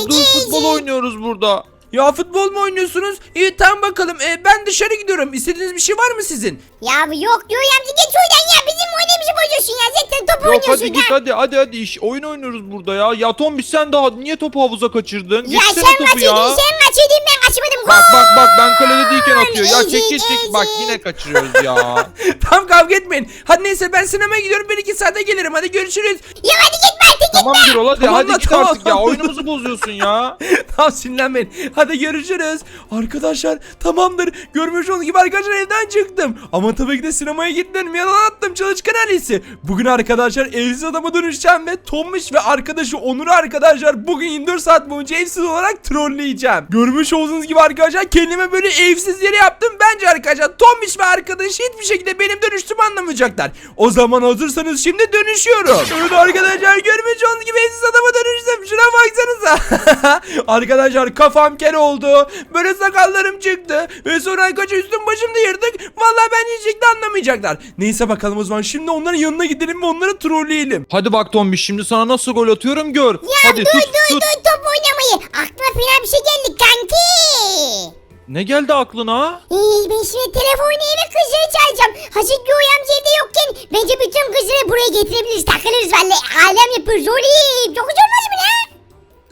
ya. Dur futbol oynuyoruz burada. Ya futbol mu oynuyorsunuz? İyi tamam bakalım. E, ben dışarı gidiyorum. İstediğiniz bir şey var mı sizin? Ya yok diyor ya amca geç oradan ya bizim oynayımızı bozuyorsun ya zaten top Yok oynuyorsun hadi git ya. hadi hadi hadi iş oyun oynuyoruz burada ya. Ya Tom biz sen daha niye topu havuza kaçırdın? Ya Geçsene sen topu kaçırdın ya. sen kaçırdın ben kaçırmadım. Bak bak bak ben kalede değilken atıyor. Ya çekil çekil bak yine kaçırıyoruz ya. tamam kavga etmeyin. Hadi neyse ben sinemaya gidiyorum. Bir iki saate gelirim. Hadi görüşürüz. Ya hadi gitme artık gitme. Tamam Gürol hadi Tamam hadi lan, git tamam, artık ya. Oyunumuzu bozuyorsun ya. tamam sinirlenmeyin. Hadi görüşürüz. Arkadaşlar tamamdır. Görmüş olduğunuz gibi arkadaşlar evden çıktım. Ama tabii ki de sinemaya gitmedim. Yalan attım çalışkan ailesi. Bugün arkadaşlar evsiz adama dönüşeceğim ve Tommiş ve arkadaşı Onur'u arkadaşlar bugün 24 saat boyunca evsiz olarak trolleyeceğim. Görmüş olduğunuz gibi arkadaşlar kendime böyle evsiz yeri yaptım. Bence arkadaşlar Tommiş ve arkadaşı hiçbir şekilde benim dönüştüğümü anlamayacaklar. O zaman hazırsanız şimdi dönüşüyorum. Evet arkadaşlar görmüş olduğunuz gibi evsiz adama dönüştüm. Şuna baksanıza. arkadaşlar kafam kel oldu. Böyle sakallarım çıktı. Ve sonra arkadaşlar üstüm başım da yırtık. Vallahi ben hiç şekilde anlamayacaklar. Neyse bakalım o zaman şimdi onların yanına gidelim ve onları trolleyelim. Hadi bak Tom şimdi sana nasıl gol atıyorum gör. Ya hadi dur tut dur tut. dur top oynamayı. Aklıma fena bir şey geldi kanki. Ne geldi aklına? Ee, ben şimdi telefonu eve kızları çağıracağım. Hazır Göğe amca evde yokken bence bütün kızları buraya getirebiliriz. Takılırız vallahi. Alem yapıyoruz. Olayım. Çok güzel olmaz mı lan?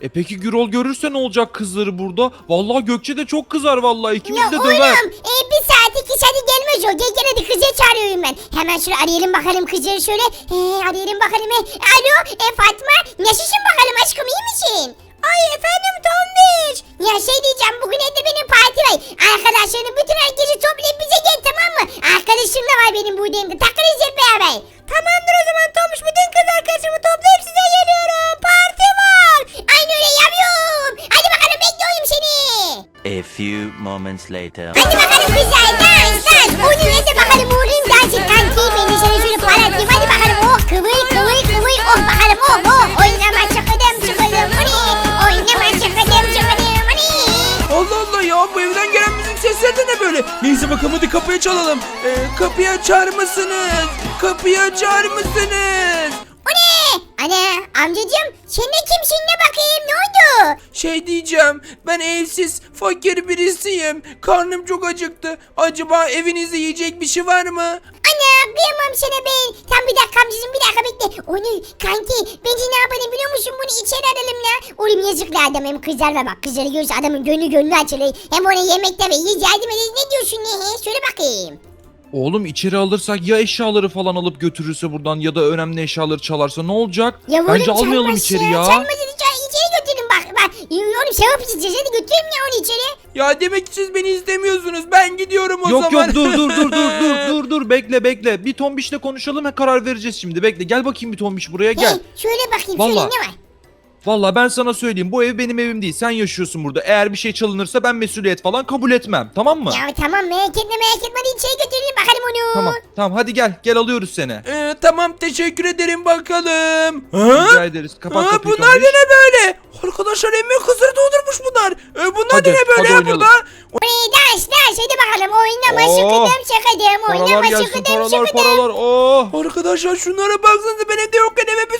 E peki Gürol görürse ne olacak kızları burada? Vallahi Gökçe de çok kızar vallahi ikimiz Ya de oğlum döver. e, bir saat iki saat gelmez o. Gel gel hadi kızları çağırıyorum ben. Hemen şöyle arayalım bakalım kızları şöyle. E, arayalım bakalım. E, alo e, Fatma nasılsın bakalım aşkım iyi misin? Ay efendim Tombiş. Ya şey diyeceğim bugün evde benim parti var. Arkadaşlarını bütün herkesi toplayıp bize gel tamam mı? Arkadaşım da var benim bu evde. Takılırız hep beraber. Tamamdır o zaman Tombiş bütün kız arkadaşımı toplayıp size geliyorum. Parti var. Aynı öyle yapıyorum. Hadi bakalım bekliyorum seni. A few moments later. Hadi bakalım güzel dans dans. De bakalım uğrayayım dans et kanki. Ben de sana şöyle para atayım. Hadi bakalım oh kıvıy kıvıy kıvıy. Oh bakalım oh oh. Oynama Hani. Hani. Allah Allah ya bu evden gelen müzik sesleri ne böyle? Neyse bakalım hadi kapıyı çalalım. Ee, kapıyı açar mısınız? Kapıyı açar mısınız? Ana amcacığım sen de kimsin de bakayım ne oldu? Şey diyeceğim ben evsiz fakir birisiyim. Karnım çok acıktı. Acaba evinizde yiyecek bir şey var mı? Ana kıyamam sana ben. Tam bir dakika amcacığım bir dakika bekle. Onu kanki bence ne yapalım biliyor musun bunu içeri alalım la. Oğlum yazıklar adam hem kızlarla bak kızları görürse adamın gönlü gönlü açılır. Hem ona yemekte ve yiyiz yardım ederiz. Ne diyorsun ne? Söyle bakayım. Oğlum içeri alırsak ya eşyaları falan alıp götürürse buradan ya da önemli eşyaları çalarsa ne olacak? Ya Bence oğlum almayalım içeri ya. Çalmaz içeri, içeri götürün bak. bak. Oğlum sevap içeceğiz hadi götüreyim ya onu içeri. Ya demek ki siz beni istemiyorsunuz. Ben gidiyorum o Yok zaman. yok dur dur dur dur dur dur dur bekle bekle. Bir tombişle konuşalım ve karar vereceğiz şimdi. Bekle gel bakayım bir tombiş buraya gel. Hey, şöyle bakayım Vallahi. şöyle ne var? Vallahi ben sana söyleyeyim bu ev benim evim değil. Sen yaşıyorsun burada. Eğer bir şey çalınırsa ben mesuliyet falan kabul etmem. Tamam mı? Ya tamam merak etme merak etme hadi içeri götürelim bakalım onu. Tamam tamam hadi gel gel alıyoruz seni. Ee, tamam teşekkür ederim bakalım. Ha? Rica ederiz. Kapat Ha, kapıyı bunlar da tombiş. ne böyle? Arkadaşlar emme kızları doldurmuş bunlar. Ee, bunlar Hadi, da ne böyle hadi ya oynayalım. burada? Oraya dans dans hadi bakalım oynama Oo. şıkıdım şıkıdım Paralar oynama gelsin şıkıdım paralar şıkıdım. paralar. Oh. Arkadaşlar şunlara baksanıza ben evde yokken eve bir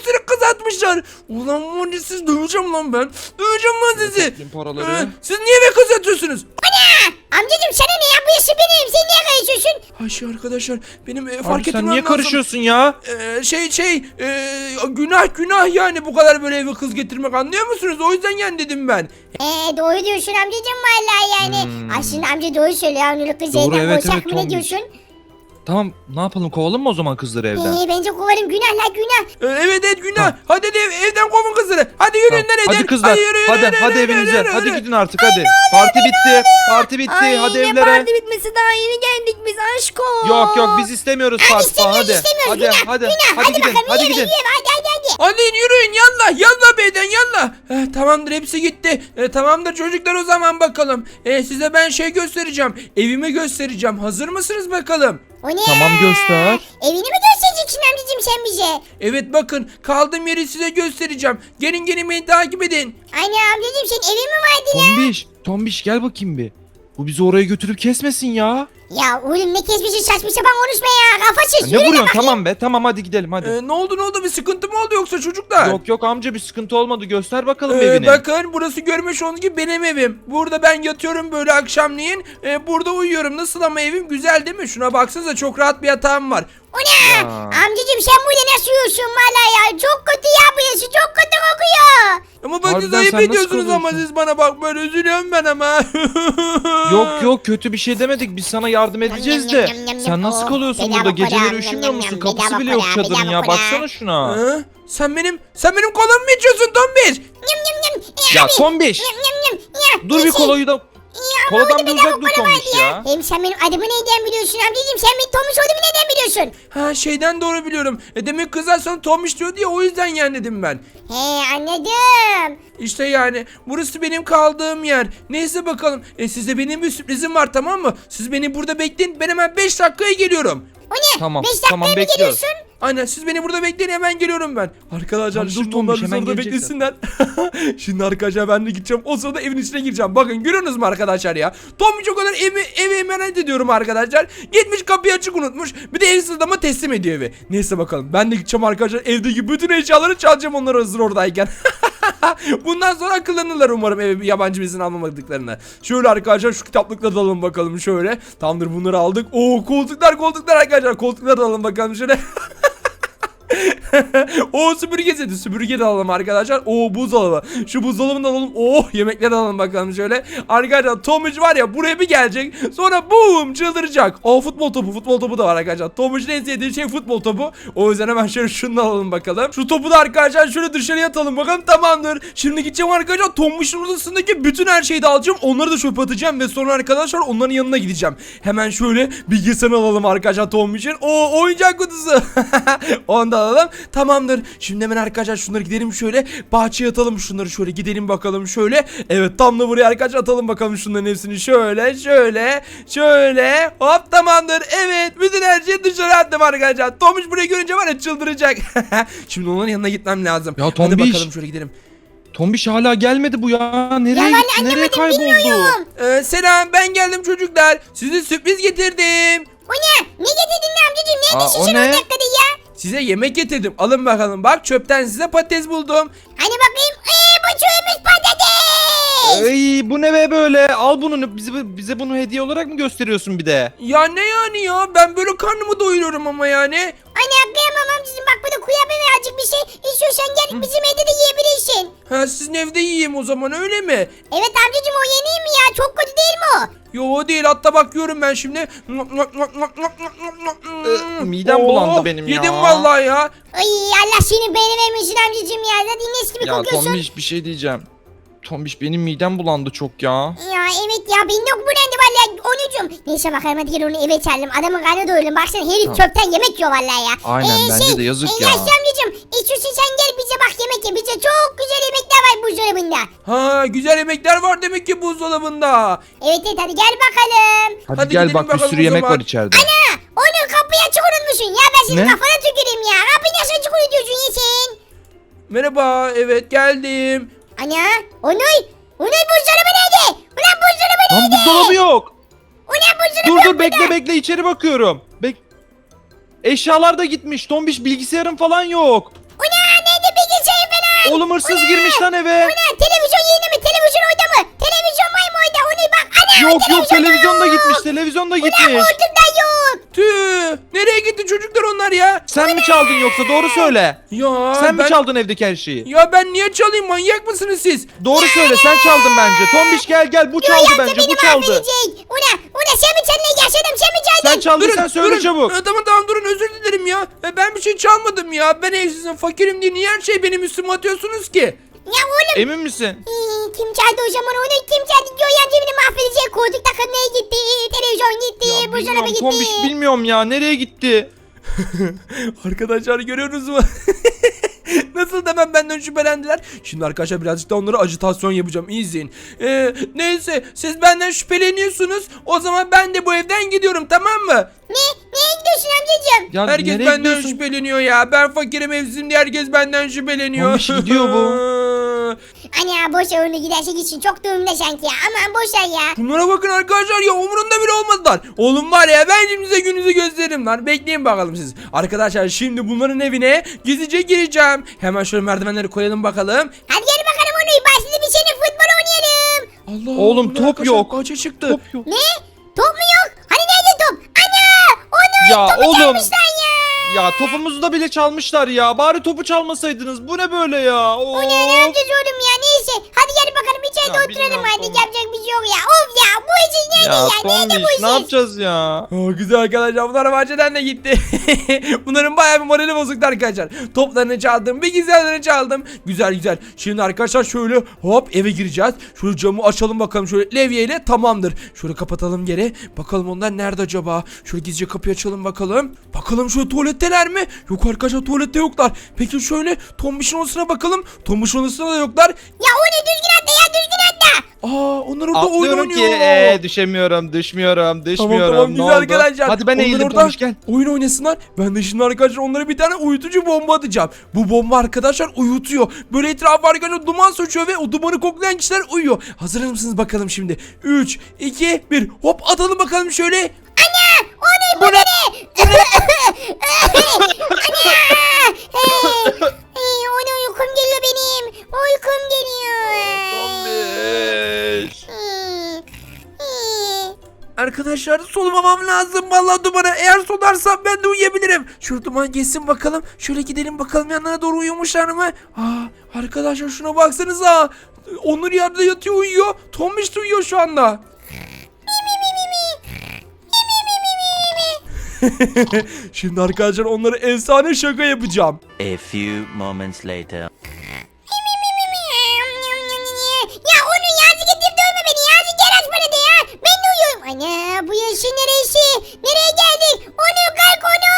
atmışlar. Ulan var ya siz döveceğim lan ben. Döveceğim lan sizi. Toplayın paraları. Ee, siz niye eve kız atıyorsunuz? Ana amcacım sana ne ya bu yaşı benim sen niye karışıyorsun? Ayşe arkadaşlar benim e, Abi fark sen etmem niye lazım. karışıyorsun ya? Ee, şey şey e, günah günah yani bu kadar böyle eve kız getirmek anlıyor musunuz? O yüzden yani dedim ben. Eee doğru diyorsun amcacım vallahi yani. Aslında amca doğru söylüyor Onurlu kız Hmm. Doğru, evden evet, evet, mı ne Tombiş. diyorsun? Tamam ne yapalım kovalım mı o zaman kızları evden? Eee bence kovarım günah la günah. Ee, evet evet günah. Tamam. Hadi hadi ev- evden kovun kızları. Hadi yürüyün Tamam. lan evden. Hadi kızlar. yürü, yürü, Hadi yürü, hadi yürü, evinize. yürü, Hadi yürü. gidin artık hadi. Parti bitti. Parti bitti. Hadi evlere. bitmesi daha yeni geldik biz aşk ol. Yok yok biz istemiyoruz Hadi parti falan. Hadi. istemiyoruz Hadi günah hadi. günah. Hadi gidin. bakalım Hadi yürü, gidin. yürü, hadi hadi hadi. Hadi yürüyün yallah yallah beyden yallah. Eh, tamamdır hepsi gitti. Eh, tamamdır çocuklar o zaman bakalım. Eh, size ben şey göstereceğim. Evimi göstereceğim. Hazır mısınız bakalım? O ne? Tamam, göster. Evini mi göstereceksin amcacım sen bize? Evet bakın kaldığım yeri size göstereceğim. Gelin gelin beni takip edin. Anne amcacım senin evin mi vardı ya? Tombiş. Tombiş gel bakayım bir. Bu bizi oraya götürüp kesmesin ya. Ya oğlum ne kesmişsin saçma sapan konuşma ya. Kafasız. Ya Yürü ne vuruyorsun tamam be tamam hadi gidelim hadi. Ee, ne oldu ne oldu bir sıkıntı mı oldu yoksa çocuklar? Yok yok amca bir sıkıntı olmadı göster bakalım Ee, evini. bakın burası görmüş olduğunuz gibi benim evim. Burada ben yatıyorum böyle akşamleyin. Ee, burada uyuyorum. Nasıl ama evim güzel değil mi? Şuna baksanıza çok rahat bir yatağım var. O ne? Ya. Amcacım sen burada nasıl uyuyorsun valla ya? Çok kötü ya burası çok kötü kokuyor. Ama bak siz Harbiden ayıp sen nasıl ediyorsunuz ama kalıyorsun? siz bana bak böyle üzülüyorum ben ama. Yok yok kötü bir şey demedik biz sana yardım edeceğiz de. yam, yam, yam, Sen yam. nasıl kalıyorsun bedava burada para, geceleri yam, üşümüyor yam, musun yam, kapısı bedava bile yok para, çadırın bedava ya para. baksana şuna. Ha? Sen benim sen benim kolumu mu içiyorsun Tombiş? Yum yum yum. Ya Tombiş Yum yum yum. Ya, dur bir kolayı da Koladan bir uzak dur vardı ya. Hem sen benim adımı neyden biliyorsun amcacım? Sen benim Tomuş olduğumu neden biliyorsun? Ha şeyden doğru biliyorum. E demek kızlar sana Tombiş diyor diye o yüzden yani dedim ben. He anladım. İşte yani burası benim kaldığım yer. Neyse bakalım. E size benim bir sürprizim var tamam mı? Siz beni burada bekleyin. Ben hemen 5 dakikaya geliyorum. O ne? Tamam, Beş dakikaya tamam, mı bekliyoruz. geliyorsun? Aynen siz beni burada bekleyin hemen geliyorum ben. Arkadaşlar Tamam, dur şimdi Tombiş, onlar bizi hemen orada beklesinler. şimdi arkadaşlar ben de gideceğim. O sırada evin içine gireceğim. Bakın görüyorsunuz mu arkadaşlar ya? Tombiş o kadar evi, evi emanet ediyorum arkadaşlar. Gitmiş kapıyı açık unutmuş. Bir de evsiz adama teslim ediyor evi. Neyse bakalım ben de gideceğim arkadaşlar. Evdeki bütün eşyaları çalacağım onlar hazır oradayken. Bundan sonra akıllanırlar umarım eve yabancı birisini almamadıklarına. Şöyle arkadaşlar şu kitaplıkları da alalım bakalım şöyle. Tamamdır bunları aldık. Oo koltuklar koltuklar arkadaşlar. Koltukları da alalım bakalım şöyle. o süpürge seti süpürge de alalım arkadaşlar. O buzdolabı. Şu buzdolabını da alalım. Oh yemekleri de alalım bakalım şöyle. Arkadaşlar Tomuç var ya buraya bir gelecek. Sonra boom çıldıracak. O futbol topu futbol topu da var arkadaşlar. Tomuç'un en sevdiği şey futbol topu. O yüzden hemen şöyle şunu alalım bakalım. Şu topu da arkadaşlar şöyle dışarıya atalım bakalım tamamdır. Şimdi gideceğim arkadaşlar Tomuç'un odasındaki bütün her şeyi de alacağım. Onları da çöpe atacağım ve sonra arkadaşlar onların yanına gideceğim. Hemen şöyle bilgisayarı alalım arkadaşlar Tomuç'un. O oyuncak kutusu. Onu da alalım. Tamamdır. Şimdi hemen arkadaşlar şunları gidelim şöyle. Bahçeye atalım şunları şöyle gidelim bakalım şöyle. Evet tam da buraya arkadaşlar atalım bakalım şunların hepsini şöyle şöyle şöyle. Hop tamamdır. Evet bütün her şeyi dışarı attım arkadaşlar. Tomuş burayı görünce var ya çıldıracak. Şimdi onların yanına gitmem lazım. Ya Hadi Tombiş. bakalım şöyle gidelim. Tombiş hala gelmedi bu ya. Nereye Ya ben Nereye kayboldu? bilmiyorum. Ee, selam ben geldim çocuklar. Size sürpriz getirdim. O ne? Ne getirdin amcacım? Ne Aa, o düşüşün ne? on dakikada ya? Size yemek getirdim. Alın bakalım. Bak çöpten size patates buldum. Hani bakayım. Eee bu çöğümüz patates. Ey bu ne be böyle? Al bunu bize bize bunu hediye olarak mı gösteriyorsun bir de? Ya ne yani ya? Ben böyle karnımı doyuruyorum ama yani. Anne kıyamam amcacım bak burada kuyabı ve azıcık bir şey. İstiyorsan gel bizim evde de yiyebilirsin. Ha sizin evde yiyeyim o zaman öyle mi? Evet amcacım o yeni mi ya? Çok kötü değil mi o? Yo o değil hatta bak yiyorum ben şimdi. Ee, midem bulandı benim ya. Yedim vallahi ya. Ay Allah seni beğenememişsin amcacım ya. Zaten nes gibi Ya kokuyorsun. Tombiş bir şey diyeceğim. Tombiş benim midem bulandı çok ya. Ya evet ya benim yok burandı vallahi onucum. Neyse bakalım hadi gel onu eve çağıralım. Adamın karnı doyuralım. Baksana herif Tamam. çöpten yemek yiyor vallahi ya. Ee, Aynen, bence de yazık ya. Yaşlı amcacım istiyorsan sen gel bize bak yemek ye. Bize çok güzel yemekler var buzdolabında. Ha güzel yemekler var demek ki buzdolabında. Evet evet hadi gel bakalım. Hadi, Hadi gel gidelim bak bir bakalım sürü o yemek zaman. var içeride. Ana onu kapıyı açık unutmuşsun ya. Ben senin Ne? kafana tüküreyim ya. Kapıyı nasıl açık unutuyorsun ya sen? Merhaba evet geldim. Ana Onuy. Onuy buzdolabı nerede? Ulan buzdolabı Lan nerede? buzdolabı yok. Ulan buzdolabı Dur yok dur bekle burada. bekle içeri bakıyorum. Bek Eşyalar da gitmiş. Tombiş bilgisayarım falan yok. Ulan nerede bilgisayar falan? Oğlum hırsız Ulan! girmiş lan eve. Ulan televizyon yerine mi? Televizyon orada mı? Televizyon var mı orada? Onu bak. Ana Yok yok televizyon da gitmiş. Televizyon da Ulan gitmiş. koltukta. Tüh nereye gitti çocuklar onlar ya? Sen mi çaldın yoksa doğru söyle. Ya Sen ben... mi çaldın evdeki her şeyi? Ya ben niye çalayım manyak mısınız siz? Doğru söyle sen çaldın bence. Tombiş gel gel bu çaldı bence bu çaldı. Ulan ulan sen mi çaldın yaşadım sen mi çaldın? Sen çaldıysan söyle çabuk. Ee, tamam tamam durun özür dilerim ya. Ee, Ben bir şey çalmadım ya. Ben evsizim fakirim diye niye her şeyi benim üstüme atıyorsunuz ki? Ya oğlum. Emin misin? Ee, kim çaldı o zaman onu kim çaldı? Yoy amca beni mahvedecek. Koltuk takımına gitti. Televizyon gitti. Ya buzdolabı bilmiyorum gitti. Tombiş bilmiyorum ya nereye gitti? Arkadaşlar görüyorsunuz mu? Nasıl da ben benden şüphelendiler. Şimdi arkadaşlar birazcık da onlara ajitasyon yapacağım. İyi izleyin. Ee, neyse siz benden şüpheleniyorsunuz. O zaman ben de bu evden gidiyorum tamam mı? Ne? Neye gidiyorsun amcacığım? Ya herkes nereye benden gidiyorsun? şüpheleniyor ya. Ben fakirim evsizim diye herkes benden şüpheleniyor. Tombiş gidiyor bu. Ana boş ver onu giderse gitsin çok durumda sanki ya. Aman boş ver ya. Bunlara bakın arkadaşlar ya umurunda bile olmadılar. Oğlum var ya ben şimdi size gününüzü gösteririm lan. Bekleyin bakalım siz. Arkadaşlar şimdi bunların evine gizlice gireceğim. Hemen şöyle merdivenleri koyalım bakalım. Hadi gel bakalım onu. Başladı bir senin futbol oynayalım. Allah Oğlum, bunlar top arkadaşlar yok. Kaça çıktı? Top yok. Ne? Top mu yok? Hani nerede top? Ana! Onu Ya topu oğlum. çalmışlar ya. Topumuzu da bile çalmışlar ya. Bari topu çalmasaydınız. Bu ne böyle ya? O ne Of. yapacağız oğlum ya neyse. Hadi gel bakalım içeride Ya oturalım bilmiyorum, hadi Tombiş. yapacak bir şey yok ya. Of ya bu işin nerede Ya ya? Nerede bu Tombiş işin? ne yapacağız ya? Aa, güzel arkadaşlar bunlar bahçeden de gitti. Bunların bayağı bir morali bozuktu arkadaşlar. Toplarını çaldım, bilgisayarlarını çaldım. Güzel güzel. Şimdi arkadaşlar şöyle hop eve gireceğiz. Şöyle camı açalım bakalım şöyle levyeyle tamamdır. Şöyle kapatalım geri. Bakalım onlar nerede acaba? Şöyle gizlice kapıyı açalım bakalım. Bakalım şöyle tuvaletteler mi? Yok arkadaşlar tuvalette yoklar. Peki şöyle Tombiş'in odasına bakalım. Tombiş'in odasında da yoklar. Ya o ne düzgün. Aa onlar orada oyun Atlıyorum oynuyor. ki ee, düşemiyorum, düşmüyorum, düşmüyorum. Tamam tamam Ne güzel oldu? arkadaşlar. Hadi ben Onlar eğildim orada gel. Oyun oynasınlar. Ben de şimdi arkadaşlar onlara bir tane uyutucu bomba atacağım. Bu bomba arkadaşlar uyutuyor. Böyle etrafı arkadaşlar duman saçıyor ve o dumanı koklayan kişiler uyuyor. Hazır mısınız bakalım şimdi? 3, 2, 1 hop atalım bakalım şöyle. Ana! O ne bu ne? Hey, hey, o ne uykum geliyor benim. Uykum geliyor. Tombiş. Hmm, hmm. Arkadaşlar solumamam lazım vallahi dumana. Eğer solarsam ben de uyuyabilirim. Şu duman geçsin bakalım. Şöyle gidelim bakalım yanlarına doğru uyumuşlar mı? Aa, arkadaşlar şuna baksanıza. Onur yerde yatıyor uyuyor. Tombiş de uyuyor şu anda. Şimdi arkadaşlar onlara efsane şaka yapacağım. A few moments later. Ya onu yazık edip dövme beni yazık gel aç bana de ya. Ben de uyuyorum. Ana bu yaşın neresi? Nereye geldik? Onu kalk onu.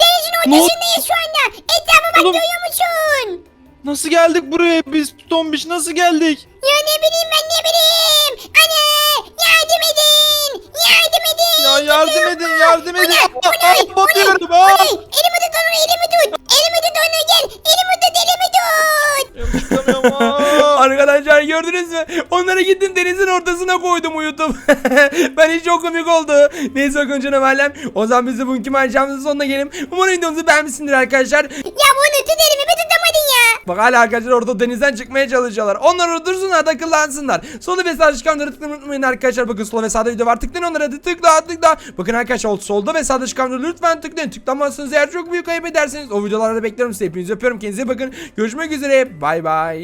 Denizin ortasındayız şu anda. Etrafa bak Oğlum. görüyor musun? Nasıl geldik buraya biz Tombiş nasıl geldik? Ya ne bileyim ben ne bileyim. Ana yardım edin. Yardım edin. Ya yardım edin yardım edin. Aa, ne? batıyorum, aa. ne? Elimi tut onu elimi tut. Elimi tut onu gel. Elimi tut elimi Çıkamıyorum, aa. Arkadaşlar gördünüz mü? Onları gittim denizin ortasına koydum uyutup. ben hiç çok komik oldu. Neyse bakın canım alem. O zaman biz de bugünkü maceramızın sonuna gelelim. Umarım videomuzu beğenmişsindir arkadaşlar. Ya elimi bir tutamadın ya. Bak hala arkadaşlar orada denizden çıkmaya çalışıyorlar. Onlar orada dursunlar da akıllansınlar. Solda ve sağda çıkanları tıklamayı unutmayın arkadaşlar. Bakın solda ve sağda video var. Tıklayın onlara hadi tıkla tıkla. Bakın arkadaşlar solda ve sağda çıkanları lütfen tıklayın. Tıklamazsanız eğer çok büyük kaybedersiniz. O videolarda bekliyorum sizi. Hepinizi öpüyorum. Kendinize bakın. Görüşmek üzere. Bay bay.